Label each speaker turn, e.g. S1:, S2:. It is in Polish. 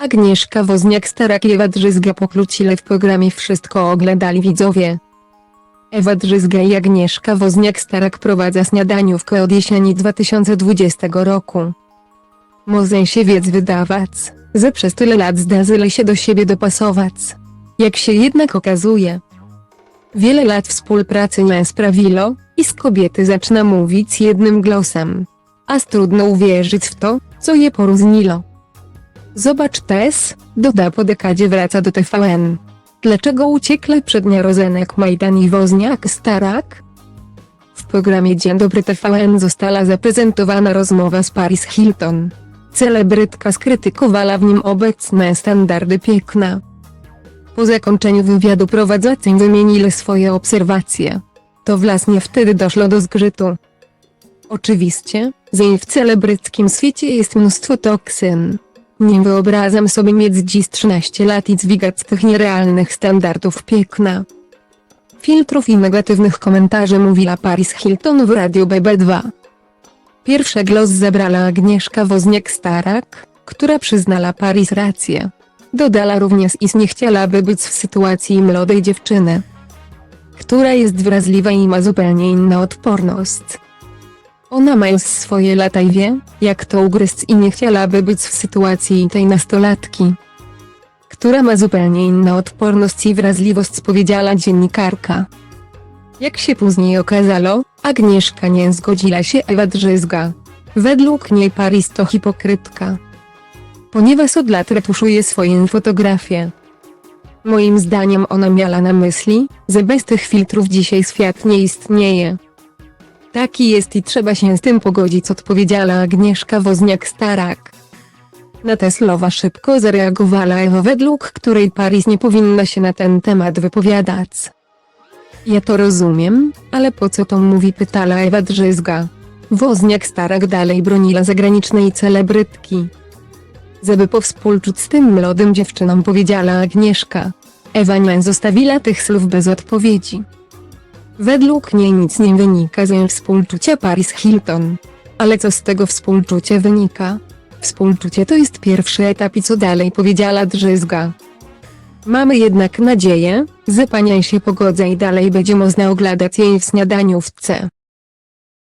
S1: Agnieszka Woźniak-Starak i Ewa Drzyzga pokrócile w programie Wszystko oglądali widzowie. Ewa Drzyzga i Agnieszka Woźniak-Starak prowadza śniadaniówkę od jesieni 2020 roku. Może się więc wydawać, że przez tyle lat zdarzyli się do siebie dopasować. Jak się jednak okazuje, wiele lat współpracy nie sprawiło, iż kobiety zaczyna mówić jednym głosem. Aż trudno uwierzyć w to, co je poróżniło. Zobacz też, doda po dekadzie wraca do TVN. Dlaczego uciekle przed Rozenek Majdan i Woźniak Starak? W programie Dzień Dobry TVN została zaprezentowana rozmowa z Paris Hilton. Celebrytka skrytykowała w nim obecne standardy piękna. Po zakończeniu wywiadu prowadzący wymienili swoje obserwacje. To właśnie wtedy doszło do zgrzytu. Oczywiście, że w celebryckim świecie jest mnóstwo toksyn. Nie wyobrażam sobie mieć dziś 13 lat i dźwigać tych nierealnych standardów piękna. Filtrów i negatywnych komentarzy mówiła Paris Hilton w Radiu BB2. Pierwszy głos zabrała Agnieszka Woźniak-Starak, która przyznała Paris rację. Dodała również iż nie chciałaby być w sytuacji młodej dziewczyny, która jest wrażliwa i ma zupełnie inną odporność. Ona ma już swoje lata i wie, jak to ugryźć i nie chciałaby być w sytuacji tej nastolatki, która ma zupełnie inną odporność i wrażliwość powiedziała dziennikarka. Jak się później okazało, Agnieszka nie zgodziła się Ewa Drzyzga. Według niej Paris to hipokrytka. Ponieważ od lat retuszuje swoje fotografie. Moim zdaniem ona miała na myśli, że bez tych filtrów dzisiaj świat nie istnieje. Taki jest i trzeba się z tym pogodzić odpowiedziała Agnieszka Woźniak-Starak. Na te słowa szybko zareagowała Ewa według której Paris nie powinna się na ten temat wypowiadać. Ja to rozumiem, ale po co to mówi pytała Ewa Drzyzga. Woźniak-Starak dalej broniła zagranicznej celebrytki. Żeby powspólczuć z tym młodym dziewczynom powiedziała Agnieszka. Ewa nie zostawiła tych słów bez odpowiedzi. Według niej nic nie wynika ze współczucia Paris Hilton. Ale co z tego współczucia wynika? Współczucie to jest pierwszy etap i co dalej powiedziała Drzyzga. Mamy jednak nadzieję, że pania się pogodzi i dalej będzie można oglądać jej w śniadaniówce.